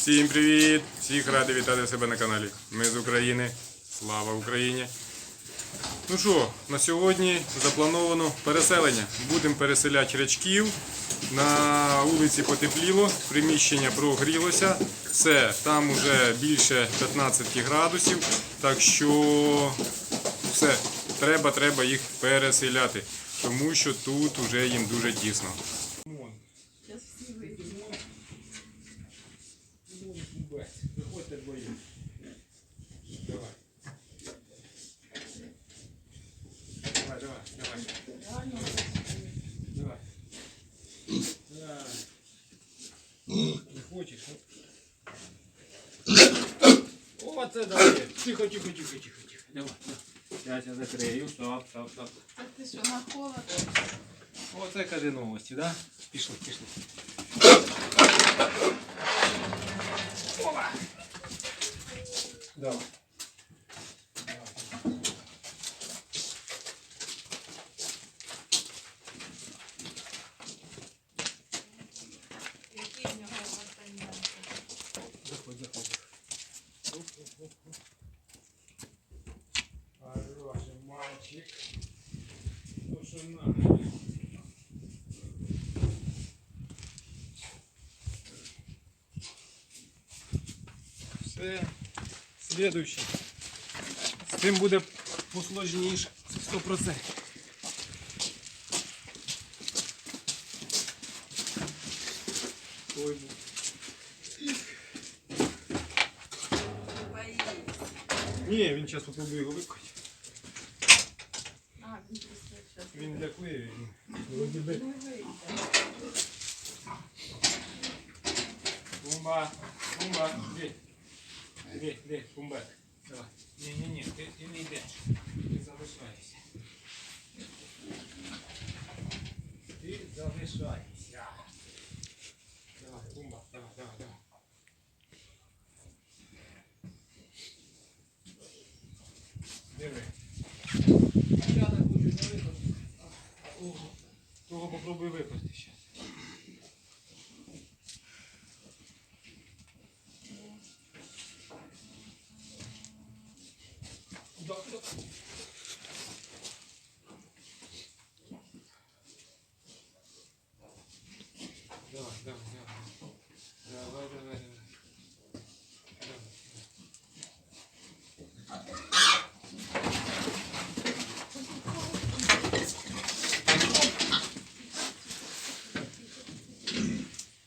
Всім привіт! Всіх радий вітати себе на каналі. Ми з України. Слава Україні! Ну що, на сьогодні заплановано переселення. Будемо переселяти речків. На вулиці потепліло, приміщення прогрілося. Все, там вже більше 15 градусів. Так що все, треба, треба їх переселяти. Тому що тут вже їм дуже тісно. Зараз всі вийдуть. Виходьте двоє. Давай. Давай, давай, давай. Реально Давай. Давай. Не хочеш? О, це дає. Тихо, тихо, тихо, тихо, тихо. Давай, давай. Я закрию. Стоп, стоп, стоп. Так ти що на холод? Оце каже новості, да? Пішли, пішли. Опа! Давай. Які в нього? Заходь, заходь. Хороший мальчик. Ну? Все. Следующий. З цим буде посложніше. Це 100%. Ой, Ні, він зараз попробує його викати. А, він просто. Він він вроді. Не вийде. Бумба, бумба, де? Де, де, бумба? Давай. Ні, ні, ні, ти, ти не йдеш. Ти залишаєшся. Ти залишаєшся. Давай, бумба, давай, давай, давай. Диви. Я так хочу не випасти. Ого. Того попробуй випасти ще. Куда, куда? Давай, давай, давай. Давай, давай, давай. Давай.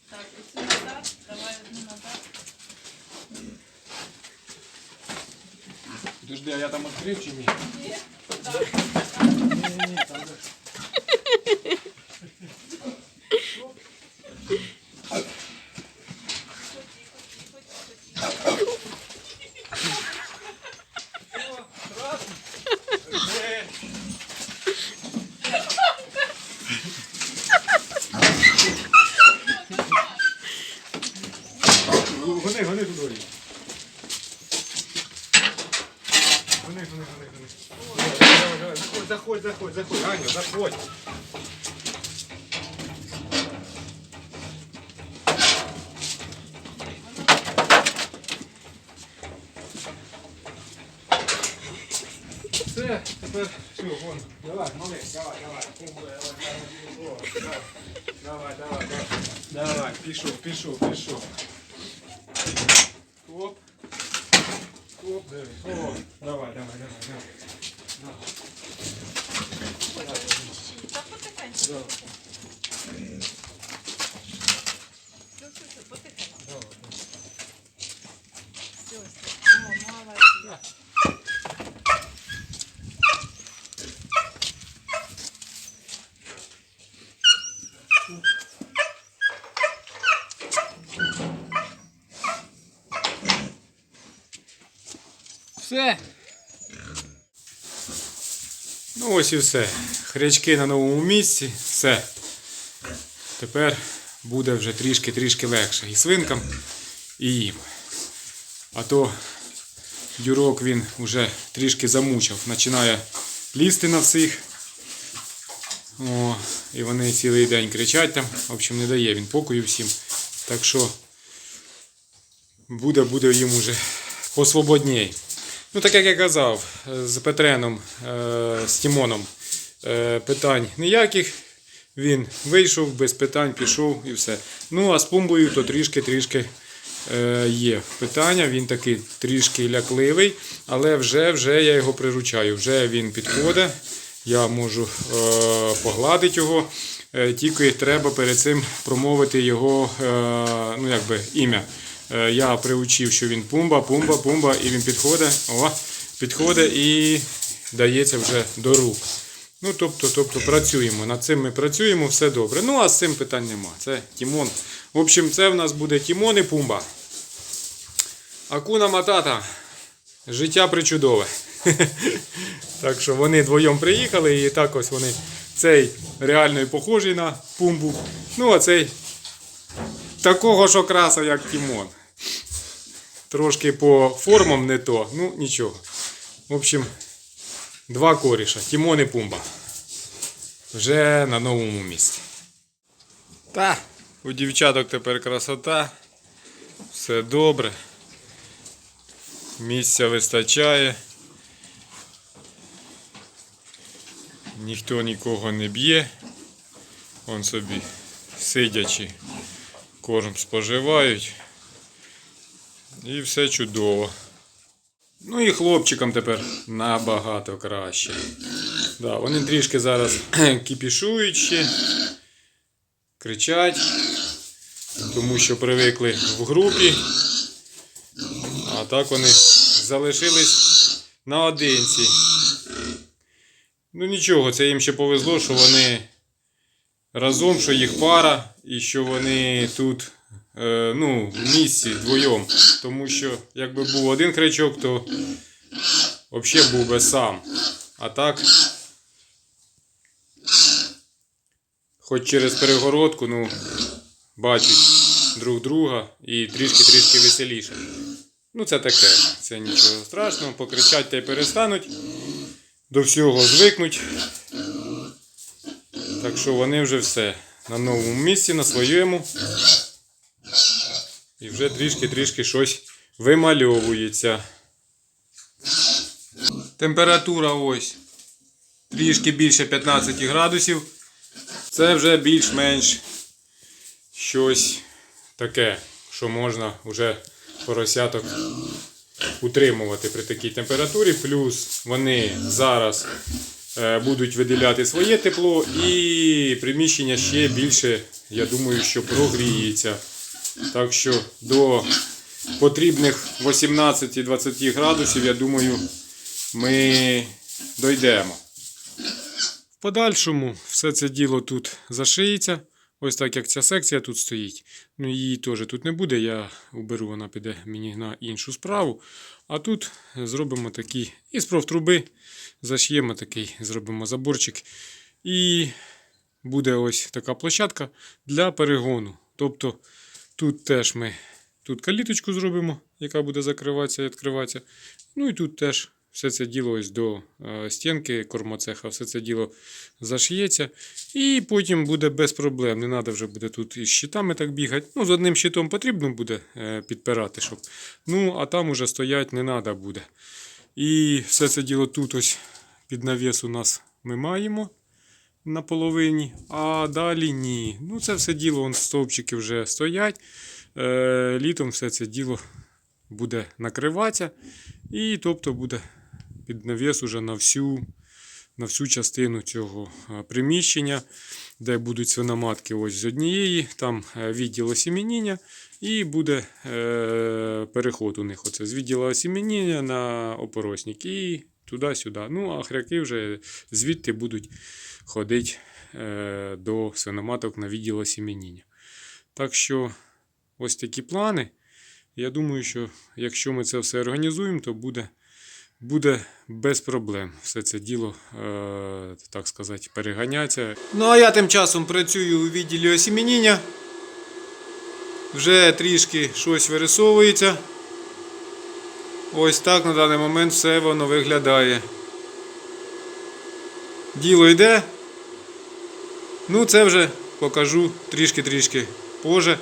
Так, оцю назад, давай одну назад. Подожди, я там відкрив чи ні? Гони, гони туди. заходь, заходь, заходь, заходь. Аню, заходь. Все, тепер все, вон. Давай, малий, давай, давай. Давай, давай, давай, давай, давай. Давай, пішов, пішов, пішов. Оп. Оп, диви. О, давай, давай, давай, давай. Давай. Давай. Все, все, все, потихеньку. Давай. Все, все. О, молодець. Все. Ну ось і все. Хрячки на новому місці. Все. Тепер буде вже трішки-трішки легше. І свинкам, і їм. А то дюрок він вже трішки замучив. Починає лізти на всіх. О, і вони цілий день кричать там. В общем, не дає він покою всім. Так що буде, буде йому вже посвободній. Ну, так як я казав, е, з Петреном, е, з Тімоном е, питань ніяких. Він вийшов без питань, пішов і все. Ну, а з пумбою то трішки-трішки є питання. Він такий трішки лякливий, але вже, вже я його приручаю. Вже він підходить. Я можу погладити його. Тільки треба перед цим промовити його ну, якби, ім'я. Е, я приучив, що він пумба, пумба, пумба, і він підходить, о, підходить і дається вже до рук. Ну, тобто, тобто працюємо. Над цим ми працюємо, все добре. Ну, а з цим питань нема. Це Тімон. В общем, це в нас буде Тімон і Пумба. Акуна Матата. Життя причудове. так що вони двоєм приїхали і так ось вони. Цей реально і похожий на пумбу. Ну, а цей такого ж окраса, як Тімон. Трошки по формам не то, ну нічого. В общем, два коріша. Тімон і Пумба. Вже на новому місці. Та, у дівчаток тепер красота. Все добре. Місця вистачає. Ніхто нікого не б'є. Вон собі сидячи корм споживають. І все чудово. Ну і хлопчикам тепер набагато краще. Да, вони трішки зараз кіпішують ще, кричать, тому що привикли в групі. А так вони залишились наодинці. Ну нічого, це їм ще повезло, що вони разом, що їх пара, і що вони тут е, ну, в місці вдвоєм. Тому що якби був один кричок, то взагалі був би сам. А так, хоч через перегородку, ну, бачать друг друга і трішки-трішки веселіше. Ну, це таке, це нічого страшного, покричать та й перестануть. До всього звикнуть. Так що вони вже все на новому місці, на своєму. І вже трішки-трішки щось вимальовується. Температура ось трішки більше 15 градусів. Це вже більш-менш щось таке, що можна вже поросяток утримувати при такій температурі. Плюс вони зараз е, будуть виділяти своє тепло і приміщення ще більше, я думаю, що прогріється. Так що до потрібних 18-20 градусів, я думаю, ми дійдемо. В подальшому все це діло тут зашиється. Ось так як ця секція тут стоїть. Ну її теж тут не буде. Я уберу, вона піде мені на іншу справу. А тут зробимо такі із профтруби, зашиємо такий, зробимо заборчик. І буде ось така площадка для перегону. Тобто тут теж ми тут каліточку зробимо, яка буде закриватися і відкриватися. Ну і тут теж все це діло ось до е, стінки кормоцеха, все це діло зашиється. І потім буде без проблем. Не треба вже буде тут із щитами так бігати. Ну, з одним щитом потрібно буде е, підпирати, щоб. Ну, а там уже стоять не треба буде. І все це діло тут ось під навіс у нас ми маємо на половині, а далі ні. Ну, це все діло, вон, стовпчики вже стоять. Е, літом все це діло буде накриватися. І тобто буде під навіс уже на всю, на всю частину цього е, приміщення, де будуть свиноматки ось з однієї, там е, відділ осімініння, і буде е, переход у них оце, з відділу осімініння на опоросник і туди-сюди. Ну, а хряки вже звідти будуть ходити е, до свиноматок на відділ осімініння. Так що ось такі плани. Я думаю, що якщо ми це все організуємо, то буде, буде без проблем все це діло, е, так сказати, переганяться. Ну а я тим часом працюю у відділі осімініння. Вже трішки щось вирисовується. Ось так на даний момент все воно виглядає. Діло йде. Ну, це вже покажу трішки-трішки позже,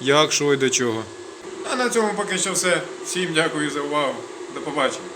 як що і до чого. А на цьому поки що все. Всім дякую за увагу. До побачення.